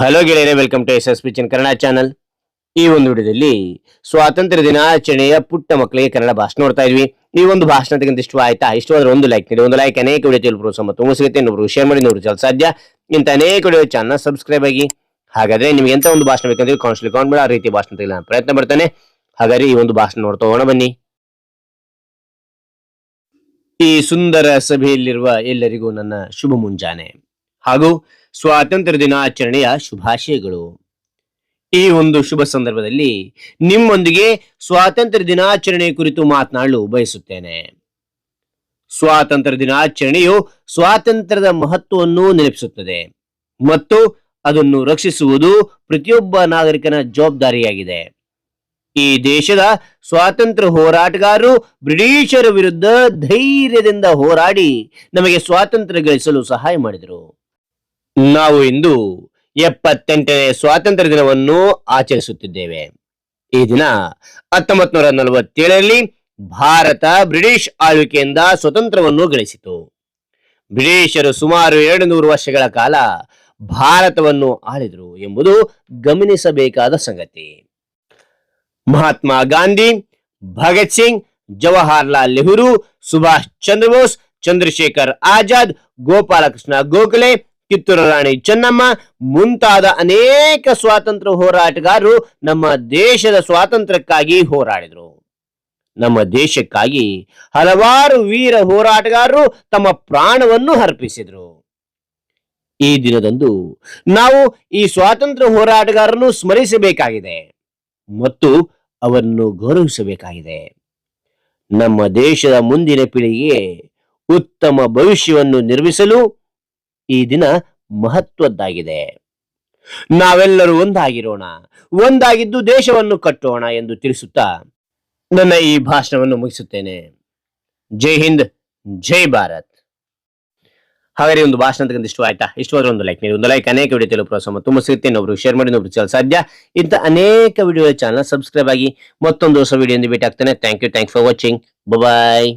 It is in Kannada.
ಹಲೋ ಗೆಳೆಯರೇ welcome to S S P Chin Kannada channel ಈ ಒಂದು ವಿಡಿಯೋದಲ್ಲಿ ಸ್ವಾತಂತ್ರ್ಯ ದಿನಾಚರಣೆಯ ಪುಟ್ಟ ಮಕ್ಕಳಿಗೆ ಕನ್ನಡ ಭಾಷಣ ನೋಡ್ತಾ ಇದ್ವಿ. ಈ ಒಂದು ಭಾಷಣ ಇಷ್ಟು ಇಷ್ಟ ಆಯ್ತಾ? ಇಷ್ಟವಾದ್ರೆ ಒಂದು ಲೈಕ್ ನೀಡಿ, ಒಂದು ಲೈಕ್ ಅನೇಕ ವಿಡಿಯೋ ಪ್ರೋತ್ಸಾಹ ಮತ್ತು ಸಿಗುತ್ತೆ. ಇನ್ನೊಬ್ರು ಶೇರ್ ಮಾಡಿ ನೋಡ್ರಿ ಚಲ ಸಾಧ್ಯ. ಇಂಥ ಅನೇಕ ವಿಡಿಯೋ ಚಾನಲ್ ಸಬ್ಸ್ಕ್ರೈಬ್ ಆಗಿ. ಹಾಗಾದ್ರೆ ನಿಮ್ಗೆ ಎಂತ ಒಂದು ಭಾಷಣ ಬೇಕಂದ್ರೆ ಕಾನ್ಸ್ಲಿ ಕೌಂಟ್ ಬೇಡ ಆ ರೀತಿ ಭಾಷಣ ನಾನು ಪ್ರಯತ್ನ ಪಡ್ತಾನೆ. ಹಾಗಾದ್ರೆ ಈ ಒಂದು ಭಾಷಣ ನೋಡ್ತಾ ಹೋಗೋಣ, ಬನ್ನಿ. ಈ ಸುಂದರ ಸಭೆಯಲ್ಲಿರುವ ಎಲ್ಲರಿಗೂ ನನ್ನ ಶುಭ ಮುಂಜಾನೆ. ಹಾಗೂ ಸ್ವಾತಂತ್ರ್ಯ ದಿನಾಚರಣೆಯ ಶುಭಾಶಯಗಳು. ಈ ಒಂದು ಶುಭ ಸಂದರ್ಭದಲ್ಲಿ ನಿಮ್ಮೊಂದಿಗೆ ಸ್ವಾತಂತ್ರ್ಯ ದಿನಾಚರಣೆ ಕುರಿತು ಮಾತನಾಡಲು ಬಯಸುತ್ತೇನೆ. ಸ್ವಾತಂತ್ರ್ಯ ದಿನಾಚರಣೆಯು ಸ್ವಾತಂತ್ರ್ಯದ ಮಹತ್ವವನ್ನು ನೆನಪಿಸುತ್ತದೆ ಮತ್ತು ಅದನ್ನು ರಕ್ಷಿಸುವುದು ಪ್ರತಿಯೊಬ್ಬ ನಾಗರಿಕನ ಜವಾಬ್ದಾರಿಯಾಗಿದೆ. ಈ ದೇಶದ ಸ್ವಾತಂತ್ರ್ಯ ಹೋರಾಟಗಾರರು ಬ್ರಿಟಿಷರ ವಿರುದ್ಧ ಧೈರ್ಯದಿಂದ ಹೋರಾಡಿ ನಮಗೆ ಸ್ವಾತಂತ್ರ್ಯ ಗಳಿಸಲು ಸಹಾಯ ಮಾಡಿದರು. ನಾವು ಇಂದು ಎಪ್ಪತ್ತೆಂಟನೇ ಸ್ವಾತಂತ್ರ್ಯ ದಿನವನ್ನು ಆಚರಿಸುತ್ತಿದ್ದೇವೆ. ಈ ದಿನ ಹತ್ತೊಂಬತ್ ನೂರ ನಲವತ್ತೇಳರಲ್ಲಿ ಭಾರತ ಬ್ರಿಟಿಷ್ ಆಳ್ವಿಕೆಯಿಂದ ಸ್ವತಂತ್ರವನ್ನು ಗಳಿಸಿತು. ಬ್ರಿಟಿಷರು ಸುಮಾರು ಎರಡು ನೂರು ವರ್ಷಗಳ ಕಾಲ ಭಾರತವನ್ನು ಆಳಿದರು ಎಂಬುದು ಗಮನಿಸಬೇಕಾದ ಸಂಗತಿ. ಮಹಾತ್ಮ ಗಾಂಧಿ, ಭಗತ್ ಸಿಂಗ್, ಜವಾಹರ್ಲಾಲ್ ನೆಹರು, ಸುಭಾಷ್ ಚಂದ್ರ ಬೋಸ್ ಚಂದ್ರಶೇಖರ್ ಆಜಾದ್, ಗೋಪಾಲಕೃಷ್ಣ ಗೋಖಲೆ ಕಿತ್ತೂರು ರಾಣಿ ಚೆನ್ನಮ್ಮ ಮುಂತಾದ ಅನೇಕ ಸ್ವಾತಂತ್ರ್ಯ ಹೋರಾಟಗಾರರು ನಮ್ಮ ದೇಶದ ಸ್ವಾತಂತ್ರ್ಯಕ್ಕಾಗಿ ಹೋರಾಡಿದರು. ನಮ್ಮ ದೇಶಕ್ಕಾಗಿ ಹಲವಾರು ವೀರ ಹೋರಾಟಗಾರರು ತಮ್ಮ ಪ್ರಾಣವನ್ನು ಅರ್ಪಿಸಿದರು. ಈ ದಿನದಂದು ನಾವು ಈ ಸ್ವಾತಂತ್ರ್ಯ ಹೋರಾಟಗಾರರನ್ನು ಸ್ಮರಿಸಬೇಕಾಗಿದೆ ಮತ್ತು ಅವರನ್ನು ಗೌರವಿಸಬೇಕಾಗಿದೆ. ನಮ್ಮ ದೇಶದ ಮುಂದಿನ ಪೀಳಿಗೆ ಉತ್ತಮ ಭವಿಷ್ಯವನ್ನು ನಿರ್ಮಿಸಲು ಈ ದಿನ ಮಹತ್ವದ್ದಾಗಿದೆ. ನಾವೆಲ್ಲರೂ ಒಂದಾಗಿರೋಣ, ಒಂದಾಗಿದ್ದು ದೇಶವನ್ನು ಕಟ್ಟೋಣ ಎಂದು ತಿಳಿಸುತ್ತಾ ನನ್ನ ಈ ಭಾಷಣವನ್ನು ಮುಗಿಸುತ್ತೇನೆ. ಜೈ ಹಿಂದ್, ಜೈ ಭಾರತ್. ಹಾಗಾದ್ರೆ ಒಂದು ಭಾಷಣ ತಗೊಂಡು ಇಷ್ಟ ಆಯ್ತಾ? ಇಷ್ಟವಾದ್ರೆ ಒಂದು ಲೈಕ್ ನೀಡಿ ಒಂದು ಲೈಕ್ ಅನೇಕ ವಿಡಿಯೋ ತಿಳಿಯುವ ಪ್ರೋತ್ಸಾಹ ತುಂಬ ಸಿಗುತ್ತೆ. ಇನ್ನೊಬ್ರು ಶೇರ್ ಮಾಡಿ, ಇನ್ನೊಬ್ರು ಚಲ ಸಾಧ್ಯ. ಇಂಥ ಅನೇಕ ವಿಡಿಯೋ ಚಾನಲ್ ಸಬ್ಸ್ಕ್ರೈಬ್ ಆಗಿ ಮತ್ತೊಂದು ಹೊಸ ವಿಡಿಯೋ ಭೇಟಿ ಆಗ್ತಾನೆ thank you thank for watching bye